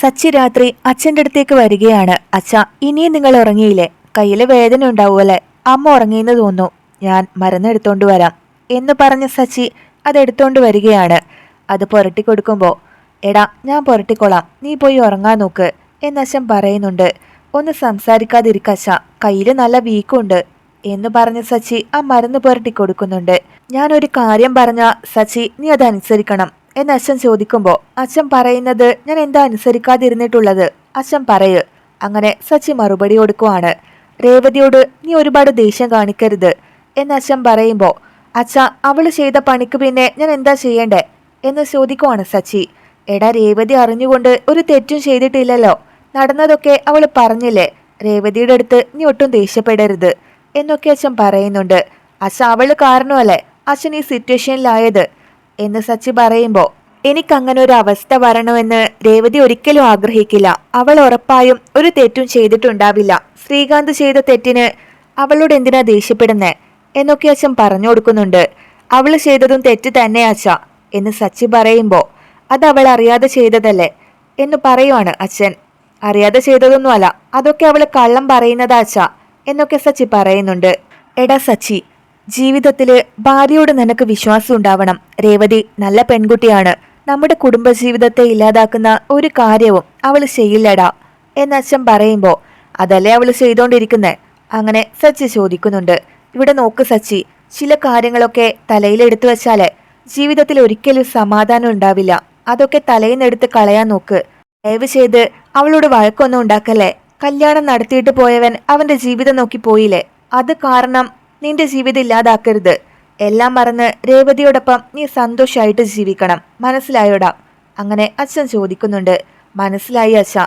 സച്ചി രാത്രി അച്ഛന്റെ അടുത്തേക്ക് വരികയാണ്. അച്ഛ ഇനിയും നിങ്ങൾ ഉറങ്ങിയില്ലേ? കയ്യിൽ വേദന ഉണ്ടാവുമല്ലേ? അമ്മ ഉറങ്ങിയെന്ന് തോന്നുന്നു. ഞാൻ മരുന്നെടുത്തോണ്ട് വരാം. എന്ന് പറഞ്ഞ സച്ചി അതെടുത്തോണ്ട് വരികയാണ്. അത് പുരട്ടി കൊടുക്കുമ്പോൾ എടാ ഞാൻ പുരട്ടിക്കൊള്ളാം നീ പോയി ഉറങ്ങാൻ നോക്ക്. എന്നശൻ പറയുന്നുണ്ട്. ഒന്ന് സംസാരിക്കാതിരിക്കച്ച കയ്യിൽ നല്ല വീക്കുണ്ട്. എന്ന് പറഞ്ഞ സച്ചി ആ മരുന്ന് പുരട്ടി കൊടുക്കുന്നുണ്ട്. ഞാനൊരു കാര്യം പറഞ്ഞ സച്ചി നീ അതനുസരിക്കണം. എന്ന് അച്ഛൻ ചോദിക്കുമ്പോൾ അച്ഛൻ പറയുന്നത് ഞാൻ എന്താ അനുസരിക്കാതിരുന്നിട്ടുള്ളത്? അച്ഛൻ പറയ്. അങ്ങനെ സച്ചി മറുപടി കൊടുക്കുവാണ്. രേവതിയോട് നീ ഒരുപാട് ദേഷ്യം കാണിക്കരുത്. എന്ന് അച്ഛൻ പറയുമ്പോൾ അച്ഛ അവൾ ചെയ്ത പണിക്ക് പിന്നെ ഞാൻ എന്താ ചെയ്യണ്ടേ? എന്ന് ചോദിക്കുവാണ് സച്ചി. എടാ രേവതി അറിഞ്ഞുകൊണ്ട് ഒരു തെറ്റും ചെയ്തിട്ടില്ലല്ലോ. നടന്നതൊക്കെ അവൾ പറഞ്ഞില്ലേ? രേവതിയുടെ അടുത്ത് നീ ഒട്ടും ദേഷ്യപ്പെടരുത്. എന്നൊക്കെ അച്ഛൻ പറയുന്നുണ്ട്. അച്ഛ അവൾ കാരണമല്ലേ? അച്ഛൻ ഈ സിറ്റുവേഷനിലായത്. എന്ന് സച്ചി പറയുമ്പോൾ എനിക്കങ്ങനെ ഒരു അവസ്ഥ വരണമെന്ന് രേവതി ഒരിക്കലും ആഗ്രഹിക്കില്ല. അവൾ ഉറപ്പായും ഒരു തെറ്റും ചെയ്തിട്ടുണ്ടാവില്ല. ശ്രീകാന്ത് ചെയ്ത തെറ്റിന് അവളോട് എന്തിനാ ദേഷ്യപ്പെടുന്നേ? എന്നൊക്കെ അച്ഛൻ പറഞ്ഞു കൊടുക്കുന്നുണ്ട്. അവൾ ചെയ്തതും തെറ്റ് തന്നെ അച്ഛ എന്ന് സച്ചി പറയുമ്പോൾ അത് അവൾ അറിയാതെ ചെയ്തതല്ലേ? എന്ന് പറയുവാണ് അച്ഛൻ. അറിയാതെ ചെയ്തതൊന്നുമല്ല അതൊക്കെ അവൾ കള്ളം പറയുന്നതാ അച്ഛ എന്നൊക്കെ സച്ചി പറയുന്നുണ്ട്. എടാ സച്ചി ജീവിതത്തിൽ ഭാര്യയോട് നിനക്ക് വിശ്വാസം ഉണ്ടാവണം. രേവതി നല്ല പെൺകുട്ടിയാണ്. നമ്മുടെ കുടുംബജീവിതത്തെ ഇല്ലാതാക്കുന്ന ഒരു കാര്യവും അവൾ ചെയ്യില്ലടാ. എന്ന് അച്ഛൻ പറയുമ്പോൾ അതല്ലേ അവൾ ചെയ്തോണ്ടിരിക്കുന്നേ? അങ്ങനെ സച്ചി ചോദിക്കുന്നുണ്ട്. ഇവിടെ നോക്ക് സച്ചി ചില കാര്യങ്ങളൊക്കെ തലയിലെടുത്തു വെച്ചാലേ ജീവിതത്തിൽ ഒരിക്കലും സമാധാനം ഉണ്ടാവില്ല. അതൊക്കെ തലയിന്നെടുത്ത് കളയാൻ നോക്ക്. ദയവ് ചെയ്ത് അവളോട് വഴക്കൊന്നും ഉണ്ടാക്കല്ലേ? കല്യാണം നടത്തിയിട്ട് പോയവൻ അവന്റെ ജീവിതം നോക്കി പോയില്ലേ? അത് കാരണം നിന്റെ ജീവിതം ഇല്ലാതാക്കരുത്. എല്ലാം മറന്ന് രേവതിയോടൊപ്പം നീ സന്തോഷമായിട്ട് ജീവിക്കണം. മനസ്സിലായോടാ? അങ്ങനെ അച്ഛൻ ചോദിക്കുന്നുണ്ട്. മനസ്സിലായി അച്ഛ.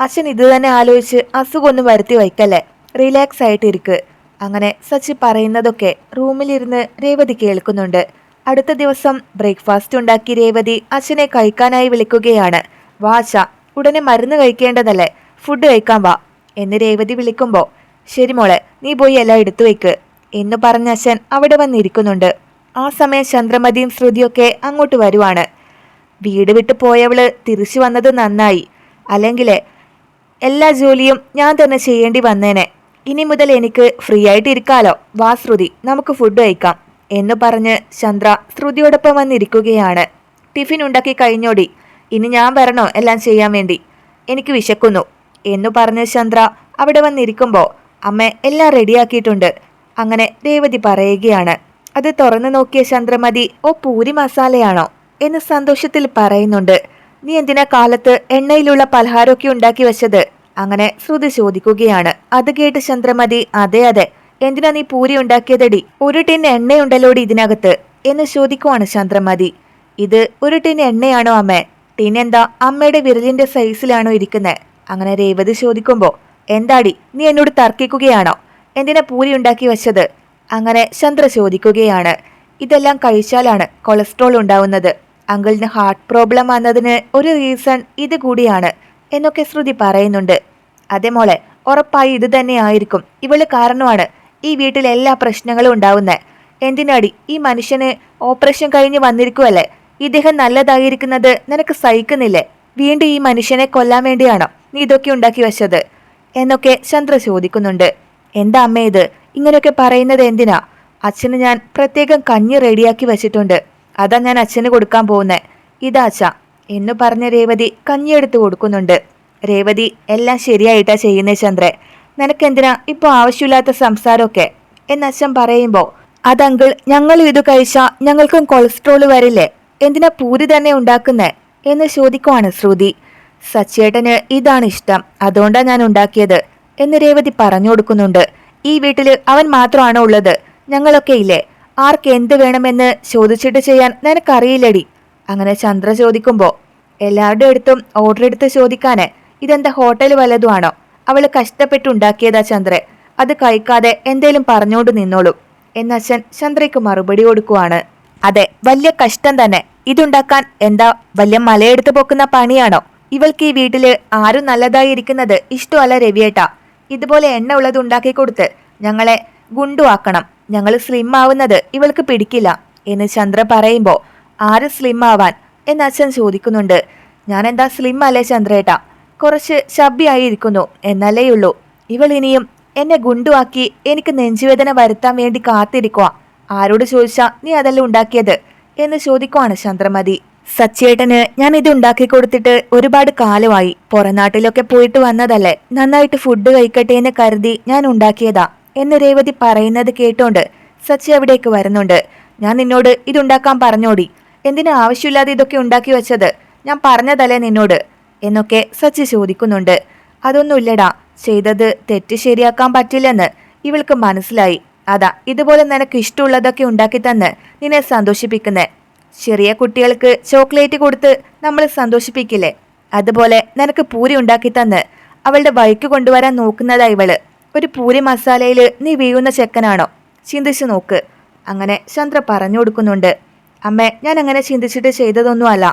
അച്ഛൻ ഇത് തന്നെ ആലോചിച്ച് അസുഖമൊന്നും വരുത്തി വയ്ക്കല്ലേ? റിലാക്സ് ആയിട്ടിരിക്ക് അങ്ങനെ സച്ചി പറയുന്നതൊക്കെ റൂമിലിരുന്ന് രേവതി കേൾക്കുന്നുണ്ട്. അടുത്ത ദിവസം ബ്രേക്ക്ഫാസ്റ്റ് ഉണ്ടാക്കി രേവതി അച്ഛനെ കഴിക്കാനായി വിളിക്കുകയാണ്. വാ അച്ഛ ഉടനെ മരുന്ന് കഴിക്കേണ്ടതല്ലേ? ഫുഡ് കഴിക്കാൻ വാ. എന്ന് രേവതി വിളിക്കുമ്പോൾ ശരി മോളെ നീ പോയി എല്ലാം എടുത്തു വെക്ക് എന്ന് പറഞ്ഞ അച്ഛൻ അവിടെ വന്നിരിക്കുന്നുണ്ട്. ആ സമയം ചന്ദ്രമതിയും ശ്രുതിയൊക്കെ അങ്ങോട്ട് വരുവാണ്. വീട് വിട്ടു പോയവൾ തിരിച്ചു വന്നത് നന്നായി. അല്ലെങ്കിൽ എല്ലാ ജോലിയും ഞാൻ തന്നെ ചെയ്യേണ്ടി വന്നേനെ. ഇനി മുതൽ എനിക്ക് ഫ്രീ ആയിട്ട് ഇരിക്കാലോ? വാ ശ്രുതി നമുക്ക് ഫുഡ് കഴിക്കാം. എന്ന് പറഞ്ഞ് ചന്ദ്ര ശ്രുതിയോടൊപ്പം വന്നിരിക്കുകയാണ്. ടിഫിൻ ഉണ്ടാക്കി കഴിഞ്ഞോടി. ഇനി ഞാൻ വരണോ? എല്ലാം ചെയ്യാൻ വേണ്ടി. എനിക്ക് വിശക്കുന്നു. എന്നു പറഞ്ഞ് ചന്ദ്ര അവിടെ വന്നിരിക്കുമ്പോൾ അമ്മ എല്ലാം റെഡിയാക്കിയിട്ടുണ്ട് അങ്ങനെ രേവതി പറയുകയാണ്. അത് തുറന്നു നോക്കിയ ചന്ദ്രമതി ഓ പൂരി മസാലയാണോ? എന്ന് സന്തോഷത്തിൽ പറയുന്നുണ്ട്. നീ എന്തിനാ കാലത്ത് എണ്ണയിലുള്ള പലഹാരമൊക്കെ ഉണ്ടാക്കി വെച്ചത്? അങ്ങനെ ശ്രുതി ചോദിക്കുകയാണ്. അത് കേട്ട് ചന്ദ്രമതി അതെ അതെ. എന്തിനാ നീ പൂരി ഉണ്ടാക്കിയതടി? ഒരു ടിൻ എണ്ണയുണ്ടല്ലോടി ഇതിനകത്ത്? എന്ന് ചോദിക്കുവാണ് ചന്ദ്രമതി. ഇത് ഒരു ടിൻ എണ്ണയാണോ അമ്മ? ടിൻ എന്താ അമ്മയുടെ വിരലിന്റെ സൈസിലാണോ ഇരിക്കുന്നത് അങ്ങനെ രേവതി ചോദിക്കുമ്പോ എന്താടി? നീ എന്നോട് തർക്കിക്കുകയാണോ? എന്തിനാ പൂരി ഉണ്ടാക്കി വെച്ചത്? അങ്ങനെ ചന്ദ്ര ചോദിക്കുകയാണ്. ഇതെല്ലാം കഴിച്ചാലാണ് കൊളസ്ട്രോൾ ഉണ്ടാവുന്നത്. അങ്കിളിന് ഹാർട്ട് പ്രോബ്ലം വന്നതിന് ഒരു റീസൺ ഇത് കൂടിയാണ് എന്നൊക്കെ ശ്രുതി പറയുന്നുണ്ട്. അതെ മോളെ ഉറപ്പായി ഇത് തന്നെ ആയിരിക്കും. ഇവൾ കാരണമാണ് ഈ വീട്ടിൽ എല്ലാ പ്രശ്നങ്ങളും ഉണ്ടാവുന്നത് എന്തിനാടി ഈ മനുഷ്യന് ഓപ്പറേഷൻ കഴിഞ്ഞ് വന്നിരിക്കുവല്ലേ? ഇദ്ദേഹം നല്ലതായിരിക്കുന്നത് നിനക്ക് സഹിക്കുന്നില്ലേ? വീണ്ടും ഈ മനുഷ്യനെ കൊല്ലാൻ വേണ്ടിയാണോ നീ ഇതൊക്കെ ഉണ്ടാക്കി വെച്ചത്? എന്നൊക്കെ ചന്ദ്ര ചോദിക്കുന്നുണ്ട്. എന്താ അമ്മേ ഇത്? ഇങ്ങനെയൊക്കെ പറയുന്നത് എന്തിനാ? അച്ഛന് ഞാൻ പ്രത്യേകം കഞ്ഞി റെഡിയാക്കി വെച്ചിട്ടുണ്ട്. അതാ ഞാൻ അച്ഛന് കൊടുക്കാൻ പോകുന്നേ. ഇതാ അച്ഛ. എന്ന് പറഞ്ഞ രേവതി കഞ്ഞി എടുത്ത് കൊടുക്കുന്നുണ്ട്. രേവതി എല്ലാം ശരിയായിട്ടാ ചെയ്യുന്നേ ചന്ദ്രൻ നിനക്കെന്തിനാ ഇപ്പൊ ആവശ്യമില്ലാത്ത സംസാരമൊക്കെ? എന്ന് അച്ഛൻ പറയുമ്പോൾ അതങ്കിൾ ഞങ്ങൾ ഇത് കഴിച്ചാ ഞങ്ങൾക്കും കൊളസ്ട്രോൾ വരില്ലേ? എന്തിനാ പൂരി തന്നെ ഉണ്ടാക്കുന്നേ? എന്ന് ചോദിക്കുവാണ് ശ്രുതി. സച്ചേട്ടന് ഇതാണ് ഇഷ്ടം. അതുകൊണ്ടാണ് ഞാൻ ഉണ്ടാക്കിയത്. എന്ന് രേവതി പറഞ്ഞു കൊടുക്കുന്നുണ്ട്. ഈ വീട്ടിൽ അവൻ മാത്രമാണോ ഉള്ളത്? ഞങ്ങളൊക്കെ ഇല്ലേ? ആർക്ക് എന്ത് വേണമെന്ന് ചോദിച്ചിട്ട് ചെയ്യാൻ നിനക്കറിയില്ലടി. അങ്ങനെ ചന്ദ്ര ചോദിക്കുമ്പോൾ എല്ലാവരുടെ അടുത്തും ഓർഡർ എടുത്ത് ചോദിക്കാന് ഇതെന്താ ഹോട്ടൽ വല്ലതുമാണോ അവൾ കഷ്ടപ്പെട്ടുണ്ടാക്കിയതാ ചന്ദ്രെ. അത് കഴിക്കാതെ എന്തേലും പറഞ്ഞോണ്ട് നിന്നോളൂ. എന്നച്ഛൻ ചന്ദ്രയ്ക്ക് മറുപടി കൊടുക്കുവാണ്. അതെ വലിയ കഷ്ടം തന്നെ. ഇതുണ്ടാക്കാൻ എന്താ വലിയ മലയെടുത്ത് പൊക്കുന്ന പണിയാണോ? ഇവൾക്ക് ഈ വീട്ടിൽ ആരും നല്ലതായി ഇരിക്കുന്നത് ഇഷ്ടമല്ല രവിയേട്ടാ. ഇതുപോലെ എണ്ണ ഉള്ളത് ഉണ്ടാക്കി കൊടുത്ത് ഞങ്ങളെ ഗുണ്ടുവാക്കണം. ഞങ്ങൾ സ്ലിം ആവുന്നത് ഇവൾക്ക് പിടിക്കില്ല എന്ന് ചന്ദ്ര പറയുമ്പോൾ ആര് സ്ലിം ആവാൻ എന്ന് അച്ഛൻ ചോദിക്കുന്നുണ്ട്. ഞാൻ എന്താ സ്ലിം അല്ലേ ചന്ദ്രേട്ട? കുറച്ച് ശബ്ബിയായിരിക്കുന്നു എന്നല്ലേ ഉള്ളൂ. ഇവൾ ഇനിയും എന്നെ ഗുണ്ടുവാക്കി എനിക്ക് നെഞ്ചുവേദന വരുത്താൻ വേണ്ടി കാത്തിരിക്കുക ആരോട് ചോദിച്ചാ നീ അതല്ല ഉണ്ടാക്കിയത്? എന്ന് ചോദിക്കുവാണ് ചന്ദ്രമതി. സച്ചേട്ടന് ഞാൻ ഇത് ഉണ്ടാക്കി കൊടുത്തിട്ട് ഒരുപാട് കാലമായി പുറനാട്ടിലൊക്കെ പോയിട്ട് വന്നതല്ലേ? നന്നായിട്ട് ഫുഡ് കഴിക്കട്ടെ എന്ന് കരുതി ഞാൻ ഉണ്ടാക്കിയതാ എന്ന് രേവതി പറയുന്നത് കേട്ടോണ്ട് സച്ചി അവിടേക്ക് വരുന്നുണ്ട്. ഞാൻ നിന്നോട് ഇതുണ്ടാക്കാൻ പറഞ്ഞോടി. എന്തിനു ആവശ്യമില്ലാതെ ഇതൊക്കെ ഉണ്ടാക്കി വെച്ചത്? ഞാൻ പറഞ്ഞതല്ലേ നിന്നോട്? എന്നൊക്കെ സച്ചി ചോദിക്കുന്നുണ്ട്. അതൊന്നുമില്ലടാ. ചെയ്തത് തെറ്റ് ശരിയാക്കാൻ പറ്റില്ലെന്ന് ഇവൾക്ക് മനസ്സിലായി. അതാ ഇതുപോലെ നിനക്ക് ഇഷ്ടമുള്ളതൊക്കെ ഉണ്ടാക്കി തന്ന് നിന്നെ സന്തോഷിപ്പിക്കുന്നേ. ചെറിയ കുട്ടികൾക്ക് ചോക്ലേറ്റ് കൊടുത്ത് നമ്മൾ സന്തോഷിപ്പിക്കില്ലേ? അതുപോലെ നിനക്ക് പൂരി ഉണ്ടാക്കി തന്ന് അവളുടെ ബൈക്ക് കൊണ്ടുവരാൻ നോക്കുന്നതാ ഇവൾ. ഒരു പൂരി മസാലയിൽ നീ വീഴുന്ന ചെക്കനാണോ? ചിന്തിച്ചു നോക്ക്. അങ്ങനെ ചന്ദ്ര പറഞ്ഞു കൊടുക്കുന്നുണ്ട്. അമ്മേ ഞാൻ അങ്ങനെ ചിന്തിച്ചിട്ട് ചെയ്തതൊന്നുമല്ല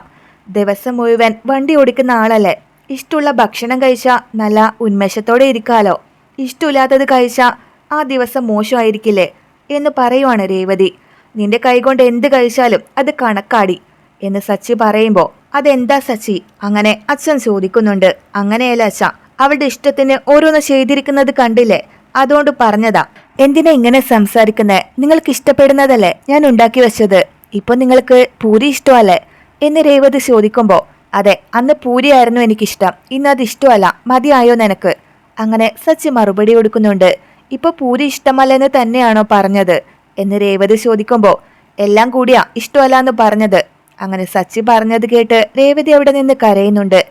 ദിവസം മുഴുവൻ വണ്ടി ഓടിക്കുന്ന ആളല്ലേ? ഇഷ്ടമുള്ള ഭക്ഷണം കഴിച്ചാൽ നല്ല ഉന്മേഷത്തോടെ ഇരിക്കാലോ? ഇഷ്ടമില്ലാത്തത് കഴിച്ചാൽ ആ ദിവസം മോശമായിരിക്കില്ലേ? എന്ന് പറയുവാണ് രേവതി. നിന്റെ കൈകൊണ്ട് എന്ത് കഴിച്ചാലും അത് കണക്കാടി എന്ന് സച്ചി പറയുമ്പോൾ അതെന്താ സച്ചി? അങ്ങനെ അച്ഛൻ ചോദിക്കുന്നുണ്ട്. അങ്ങനെയല്ല അച്ഛ അവളുടെ ഇഷ്ടത്തിന് ഓരോന്ന് ചെയ്തിരിക്കുന്നത് കണ്ടില്ലേ? അതുകൊണ്ട് പറഞ്ഞതാ. എന്തിനാ ഇങ്ങനെ സംസാരിക്കുന്നേ? നിങ്ങൾക്ക് ഇഷ്ടപ്പെടുന്നതല്ലേ ഞാൻ ഉണ്ടാക്കി വെച്ചത്? ഇപ്പൊ നിങ്ങൾക്ക് പൂരി ഇഷ്ടമല്ലേ? എന്ന് രേവതി ചോദിക്കുമ്പോൾ അതെ അന്ന് പൂരിയായിരുന്നു എനിക്കിഷ്ടം. ഇന്ന് അത് ഇഷ്ടമല്ല. മതിയായോ നിനക്ക്? അങ്ങനെ സച്ചി മറുപടി കൊടുക്കുന്നുണ്ട്. ഇപ്പൊ പൂരി ഇഷ്ടമല്ലെന്ന് തന്നെയാണോ പറഞ്ഞത്? എന്ന് രേവതി ചോദിക്കുമ്പോൾ എല്ലാം കൂടിയാ ഇഷ്ടമല്ല എന്ന് പറഞ്ഞത്. അങ്ങനെ സച്ചി പറഞ്ഞത് കേട്ട് രേവതി അവിടെ നിന്ന് കരയുന്നുണ്ട്.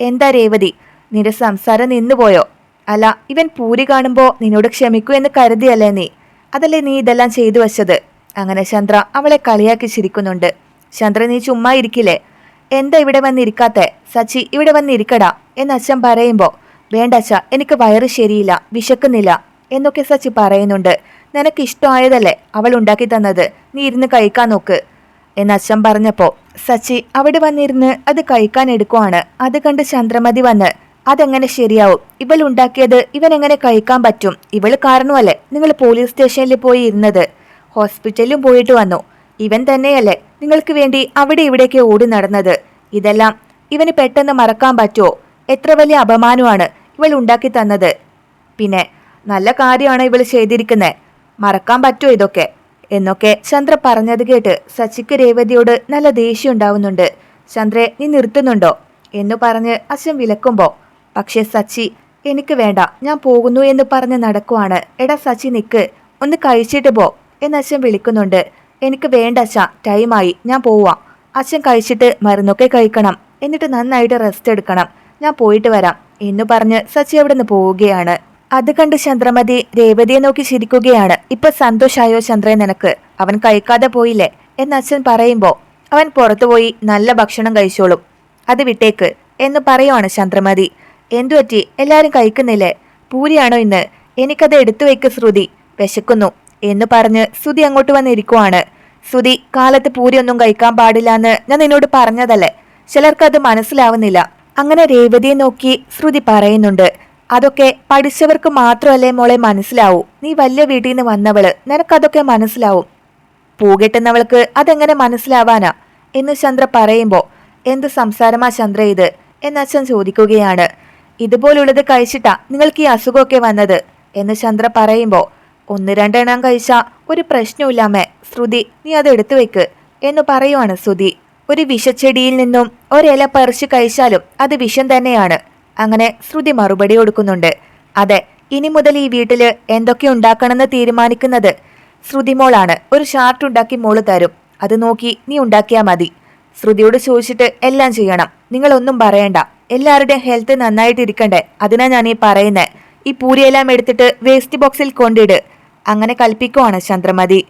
എന്താ രേവതി നിന്റെ സംസാരം നിന്നുപോയോ? അല്ല ഇവൻ പൂരി കാണുമ്പോൾ നിന്നോട് ക്ഷമിക്കൂ എന്ന് കരുതിയല്ലേ നീ? അതല്ലേ നീ ഇതെല്ലാം ചെയ്തു വച്ചത്? അങ്ങനെ ചന്ദ്ര അവളെ കളിയാക്കി ചിരിക്കുന്നുണ്ട്. ചന്ദ്ര നീ ചുമ്മാ ഇരിക്കില്ലേ? എന്താ ഇവിടെ വന്നിരിക്കാത്തെ? സച്ചി ഇവിടെ വന്നിരിക്കടാ. എന്ന് അച്ഛൻ പറയുമ്പോൾ വേണ്ട അച്ഛ എനിക്ക് വയറ് ശരിയില്ല വിശക്കുന്നില്ല എന്നൊക്കെ സച്ചി പറയുന്നുണ്ട്. നിനക്ക് ഇഷ്ടമായതല്ലേ അവൾ ഉണ്ടാക്കി തന്നത്? നീ ഇരുന്ന് കഴിക്കാൻ നോക്ക്. എന്ന് അച്ഛൻ പറഞ്ഞപ്പോ സച്ചി അവിടെ വന്നിരുന്ന് അത് കഴിക്കാൻ എടുക്കുവാണ്. അത് കണ്ട് ചന്ദ്രമതി വന്ന് അതെങ്ങനെ ശരിയാവും? ഇവൾ ഉണ്ടാക്കിയത് ഇവൻ എങ്ങനെ കഴിക്കാൻ പറ്റും? ഇവൾ കാരണമല്ലേ നിങ്ങൾ പോലീസ് സ്റ്റേഷനിൽ പോയി ഇരുന്നത്? ഹോസ്പിറ്റലിലും പോയിട്ട് വന്നു. ഇവൻ തന്നെയല്ലേ നിങ്ങൾക്ക് വേണ്ടി അവിടെ ഇവിടേക്ക് ഓടി നടന്നത്? ഇതെല്ലാം ഇവന് പെട്ടെന്ന് മറക്കാൻ പറ്റുമോ എത്ര വലിയ അപമാനമാണ് ഇവൾ ഉണ്ടാക്കി തന്നത്? പിന്നെ നല്ല കാര്യമാണ് ഇവൾ ചെയ്തിരിക്കുന്നത് മറക്കാൻ പറ്റുമോ ഇതൊക്കെ? എന്നൊക്കെ ചന്ദ്ര പറഞ്ഞത് കേട്ട് സച്ചിക്ക് രേവതിയോട് നല്ല ദേഷ്യം ഉണ്ടാവുന്നുണ്ട് ചന്ദ്രെ നീ നിർത്തുന്നുണ്ടോ? എന്ന് പറഞ്ഞ് അച്ഛൻ വിലക്കുമ്പോ പക്ഷെ സച്ചി എനിക്ക് വേണ്ട. ഞാൻ പോകുന്നു എന്ന് പറഞ്ഞ് നടക്കുവാണ്. എടാ സച്ചി നിക്ക്. ഒന്ന് കഴിച്ചിട്ട് പോ. എന്ന് അച്ഛൻ വിളിക്കുന്നുണ്ട്. എനിക്ക് വേണ്ട അച്ഛ. ടൈമായി. ഞാൻ പോവാം. അച്ഛൻ കഴിച്ചിട്ട് മരുന്നൊക്കെ കഴിക്കണം. എന്നിട്ട് നന്നായിട്ട് റെസ്റ്റ് എടുക്കണം. ഞാൻ പോയിട്ട് വരാം. എന്ന് പറഞ്ഞ് സച്ചി അവിടെ നിന്ന് പോവുകയാണ്. അത് കണ്ട് ചന്ദ്രമതി രേവതിയെ നോക്കി ചിരിക്കുകയാണ്. ഇപ്പൊ സന്തോഷായോ ചന്ദ്രൻ നിനക്ക്? അവൻ കഴിക്കാതെ പോയില്ലേ? എന്ന് അച്ഛൻ പറയുമ്പോ അവൻ പുറത്തുപോയി നല്ല ഭക്ഷണം കഴിച്ചോളും. അത് വിട്ടേക്ക്. എന്ന് പറയുവാണ് ചന്ദ്രമതി. എന്തുപറ്റി എല്ലാരും കഴിക്കുന്നില്ലേ? പൂരിയാണോ ഇന്ന്? എനിക്കത് എടുത്തു വെക്ക് ശ്രുതി. വിശക്കുന്നു. എന്ന് പറഞ്ഞ് ശ്രുതി അങ്ങോട്ട് വന്നിരിക്കുവാണ്. ശ്രുതി കാലത്ത് പൂരിയൊന്നും കഴിക്കാൻ പാടില്ല എന്ന് ഞാൻ നിന്നോട് പറഞ്ഞതല്ലേ? ചിലർക്കത് മനസ്സിലാവുന്നില്ല. അങ്ങനെ രേവതിയെ നോക്കി ശ്രുതി പറയുന്നുണ്ട്. അതൊക്കെ പഠിച്ചവർക്ക് മാത്രമല്ലേ മോളെ മനസ്സിലാവൂ. നീ വലിയ വീട്ടിൽ നിന്ന് വന്നവൾ. നിനക്കതൊക്കെ മനസ്സിലാവും. പൂകെട്ടുന്നവൾക്ക് അതെങ്ങനെ മനസ്സിലാവാനാ? എന്ന് ചന്ദ്ര പറയുമ്പോൾ എന്ത് സംസാരമാ ചന്ദ്ര ഇത്? എന്ന് അച്ഛൻ ചോദിക്കുകയാണ്. ഇതുപോലുള്ളത് കഴിച്ചിട്ടാ നിങ്ങൾക്ക് ഈ അസുഖമൊക്കെ വന്നത്? എന്ന് ചന്ദ്ര പറയുമ്പോൾ ഒന്ന് രണ്ടെണ്ണം കഴിച്ച ഒരു പ്രശ്നമില്ലാമേ ശ്രുതി നീ അത് എടുത്തു വെക്ക്. എന്ന് പറയുവാണ് ശ്രുതി. ഒരു വിഷച്ചെടിയിൽ നിന്നും ഒരില പറിച്ച് കഴിച്ചാലും അത് വിഷം തന്നെയാണ്. അങ്ങനെ ശ്രുതി മറുപടി കൊടുക്കുന്നുണ്ട്. അതെ ഇനി മുതൽ ഈ വീട്ടിൽ എന്തൊക്കെ ഉണ്ടാക്കണമെന്ന് തീരുമാനിക്കുന്നത്? ശ്രുതി മോളാണ്. ഒരു ഷാർട്ട് ഉണ്ടാക്കി മോൾ തരും. അത് നോക്കി നീ ഉണ്ടാക്കിയാ മതി. ശ്രുതിയോട് ചോദിച്ചിട്ട് എല്ലാം ചെയ്യണം. നിങ്ങളൊന്നും പറയണ്ട. എല്ലാവരുടെയും ഹെൽത്ത് നന്നായിട്ട് ഇരിക്കണ്ടേ? അതിനാ ഞാൻ ഈ പറയുന്നേ. ഈ പൂരിയെല്ലാം എടുത്തിട്ട് വേസ്റ്റ് ബോക്സിൽ കൊണ്ടിട്. അങ്ങനെ കൽപ്പിക്കുവാണ് ചന്ദ്രമതി.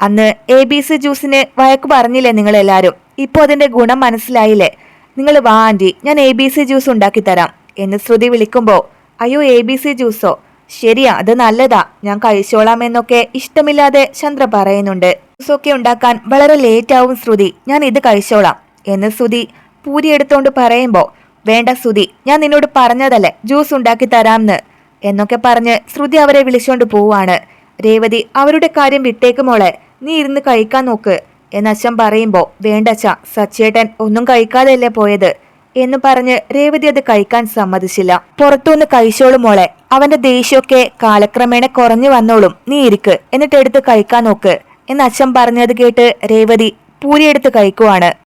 അന്ന് എ ബി സി ജ്യൂസിന് വഴക്ക് പറഞ്ഞില്ലേ നിങ്ങൾ എല്ലാവരും ഇപ്പോൾ അതിന്റെ ഗുണം മനസ്സിലായില്ലേ? നിങ്ങൾ വാ ആന്റി ഞാൻ എ ബി സി ജ്യൂസ് ഉണ്ടാക്കി തരാം. എന്ന് ശ്രുതി വിളിക്കുമ്പോൾ അയ്യോ എ ബി സി ജ്യൂസോ? ശരിയാ അത് നല്ലതാ. ഞാൻ കഴിച്ചോളാം എന്നൊക്കെ ഇഷ്ടമില്ലാതെ ചന്ദ്ര പറയുന്നുണ്ട്. ജ്യൂസൊക്കെ ഉണ്ടാക്കാൻ വളരെ ലേറ്റ് ആവും ശ്രുതി. ഞാൻ ഇത് കഴിച്ചോളാം. എന്ന് ശ്രുതി പൂരി എടുത്തോണ്ട് പറയുമ്പോൾ വേണ്ട ശ്രുതി ഞാൻ നിന്നോട് പറഞ്ഞതല്ലേ ജ്യൂസ് ഉണ്ടാക്കി തരാംന്ന്. എന്നൊക്കെ പറഞ്ഞ് ശ്രുതി അവരെ വിളിച്ചോണ്ട് പോവാണ്. രേവതി അവരുടെ കാര്യം വിട്ടേക്ക് മോളെ. നീ ഇരുന്ന് കഴിക്കാൻ നോക്ക്. എന്നച്ഛൻ പറയുമ്പോൾ വേണ്ടച്ഛ സച്ചേട്ടൻ ഒന്നും കഴിക്കാതെയല്ലേ പോയത്. എന്ന് പറഞ്ഞ് രേവതി അത് കഴിക്കാൻ സമ്മതിച്ചില്ല. പുറത്തുനിന്ന് കഴിച്ചോളും മോളെ. അവന്റെ ദേഷ്യമൊക്കെ കാലക്രമേണ കുറഞ്ഞു വന്നോളും. നീ ഇരിക്ക്. എന്നിട്ട് എടുത്ത് കഴിക്കാൻ നോക്ക്. എന്ന് അച്ഛൻ പറഞ്ഞത് കേട്ട് രേവതി പൂരിയെടുത്ത് കഴിക്കുവാണ്.